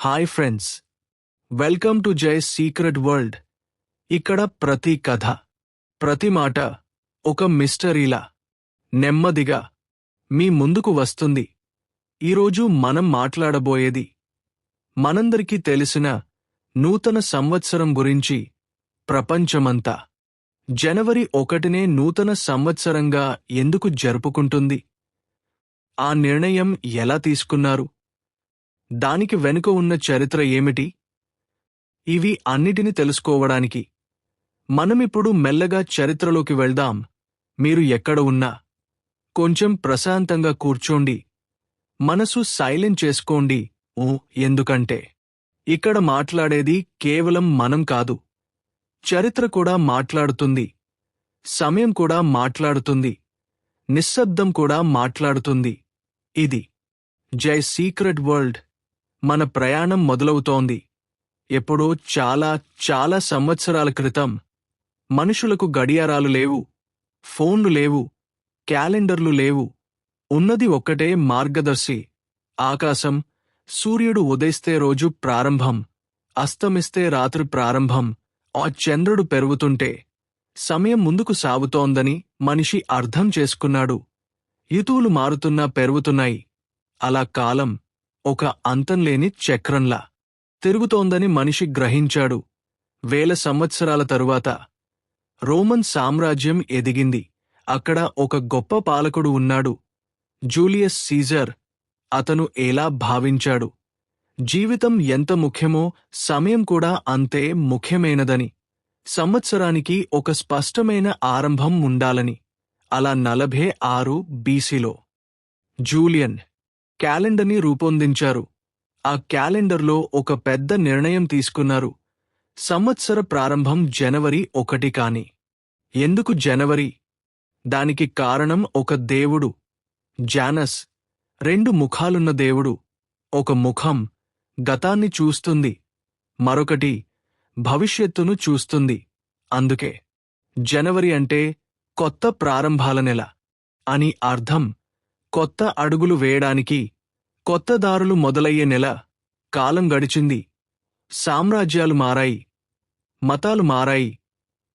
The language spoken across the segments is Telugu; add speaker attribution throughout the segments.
Speaker 1: Hi friends. Welcome to Jai secret world. ఇక్కడ ప్రతి కథ ప్రతి మాట ఒక మిస్టరీలా నెమ్మదిగా మీ ముందుకు వస్తుంది. ఈరోజు మనం మాట్లాడబోయేది మనందరికీ తెలిసిన నూతన సంవత్సరం గురించి ప్రపంచమంతా. జనవరి ఒకటినే నూతన సంవత్సరంగా ఎందుకు జరుపుకుంటుంది? ఆ నిర్ణయం ఎలా తీసుకున్నారు? దానికి వెనుక ఉన్న చరిత్ర ఏమిటి? ఇవి అన్నిటిని తెలుసుకోవడానికి. మనమిప్పుడు మెల్లగా చరిత్రలోకి వెళ్దాం. మీరు ఎక్కడ ఉన్నా. కొంచెం ప్రశాంతంగా కూర్చోండి. మనసు సైలెంట్ చేసుకోండి. ఊ ఎందుకంటే ఇక్కడ మాట్లాడేది కేవలం మనం కాదు. చరిత్ర కూడా మాట్లాడుతుంది. సమయం కూడా మాట్లాడుతుంది. నిశ్శబ్దం కూడా మాట్లాడుతుంది. ఇది జై సీక్రెట్ వరల్డ్. మన ప్రయాణం మొదలవుతోంది. ఎప్పుడో చాలా చాలా సంవత్సరాల క్రితం మనుషులకు గడియారాలు లేవు ఫోన్లు లేవు క్యాలెండర్లు లేవు. ఉన్నది ఒక్కటే మార్గదర్శి ఆకాశం సూర్యుడు ఉదయిస్తే రోజు ప్రారంభం అస్తమిస్తే రాత్రి ప్రారంభం ఆ చంద్రుడు పెరుగుతుంటే సమయం ముందుకు సాగుతోందని మనిషి అర్థం చేసుకున్నాడు. ఋతువులు మారుతున్నా పెరుగుతున్నాయి. అలా కాలం ఒక అంతంలేని చక్రంలా తిరుగుతోందని మనిషి గ్రహించాడు. వేల సంవత్సరాల తరువాత రోమన్ సామ్రాజ్యం ఎదిగింది. అక్కడ ఒక గొప్ప పాలకుడు ఉన్నాడు. జూలియస్ సీజర్ అతను ఎలా భావించాడు? జీవితం ఎంత ముఖ్యమో సమయం కూడా అంతే ముఖ్యమైనదని. సంవత్సరానికి ఒక స్పష్టమైన ఆరంభం ఉండాలని. అలా నలభై ఆరు బీసీలో. జూలియన్ క్యాలెండర్ని రూపొందించారు. ఆ క్యాలెండర్లో ఒక పెద్ద నిర్ణయం తీసుకున్నారు. సంవత్సర ప్రారంభం జనవరి ఒకటి కాని. ఎందుకు జనవరి? దానికి కారణం ఒక దేవుడు. జానస్. రెండు ముఖాలున్న దేవుడు. ఒక ముఖం. గతాన్ని చూస్తుంది. మరొకటి భవిష్యత్తును చూస్తుంది. అందుకే. జనవరి అంటే కొత్త ప్రారంభాల నెల అని అర్థం. కొత్త అడుగులు వేయడానికి కొత్త దారులు మొదలయ్యే నెల కాలం గడిచింది. సామ్రాజ్యాలు మారాయి. మతాలు మారాయి.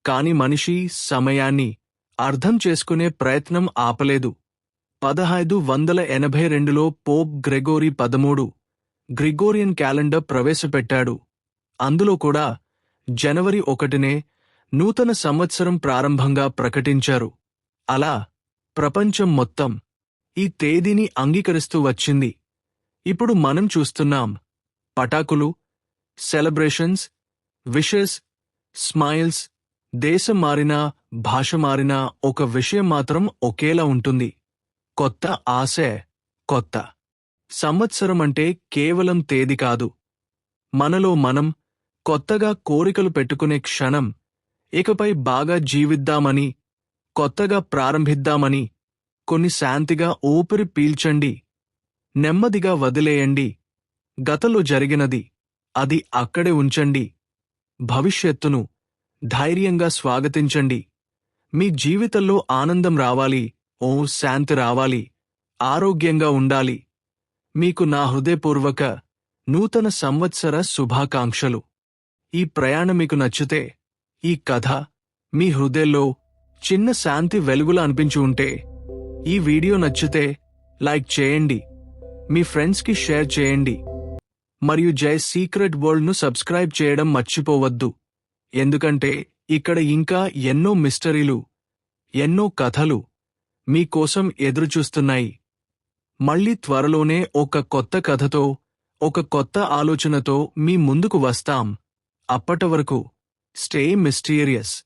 Speaker 1: కాని మనిషి సమయాన్ని అర్థం చేసుకునే ప్రయత్నం ఆపలేదు. పదహైదు వందల ఎనభై రెండులో పోప్ గ్రెగోరీ పదమూడు గ్రిగోరియన్ క్యాలెండర్ ప్రవేశపెట్టాడు. అందులో కూడా జనవరి ఒకటినే నూతన సంవత్సరం ప్రారంభంగా ప్రకటించారు. అలా ప్రపంచం మొత్తం ఈ తేదీని అంగీకరిస్తూ వచ్చింది. ఇప్పుడు మనం చూస్తున్నాం పటాకులు సెలబ్రేషన్స్ విషెస్ స్మైల్స్ దేశం మారినా భాష మారినా ఒక విషయం మాత్రం ఒకేలా ఉంటుంది. కొత్త ఆశే కొత్త. సంవత్సరం అంటే కేవలం తేదీ కాదు. మనలో మనం కొత్తగా కోరికలు పెట్టుకునే క్షణం ఇకపై బాగా జీవిద్దామని కొత్తగా ప్రారంభిద్దామని కొన్ని శాంతిగా ఊపిరి పీల్చండి. నెమ్మదిగా వదిలేయండి. గతంలో జరిగినది అది అక్కడే ఉంచండి. భవిష్యత్తును ధైర్యంగా స్వాగతించండి. మీ జీవితంలో ఆనందం రావాలి. ఓ శాంతి రావాలి. ఆరోగ్యంగా ఉండాలి. మీకు నా హృదయపూర్వక నూతన సంవత్సర శుభాకాంక్షలు. ఈ ప్రయాణం మీకు నచ్చితే ఈ కథ మీ హృదయంలో చిన్న శాంతి వెలుగులా అనిపించి ఉంటే ఈ వీడియో నచ్చితే లైక్ చేయండి. మీ ఫ్రెండ్స్కి షేర్ చేయండి. మరియు జై సీక్రెట్ వరల్డ్ను సబ్స్క్రైబ్ చేయడం మర్చిపోవద్దు. ఎందుకంటే ఇక్కడ ఇంకా ఎన్నో మిస్టరీలు ఎన్నో కథలు మీకోసం ఎదురుచూస్తున్నాయి. మళ్ళీ త్వరలోనే ఒక కొత్త కథతో ఒక కొత్త ఆలోచనతో మీ ముందుకు వస్తాం. అప్పటి వరకు స్టే మిస్టీరియస్.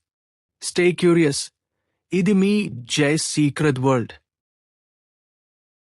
Speaker 1: Stay curious. ఇది మీ జై సీక్రెట్ వరల్డ్.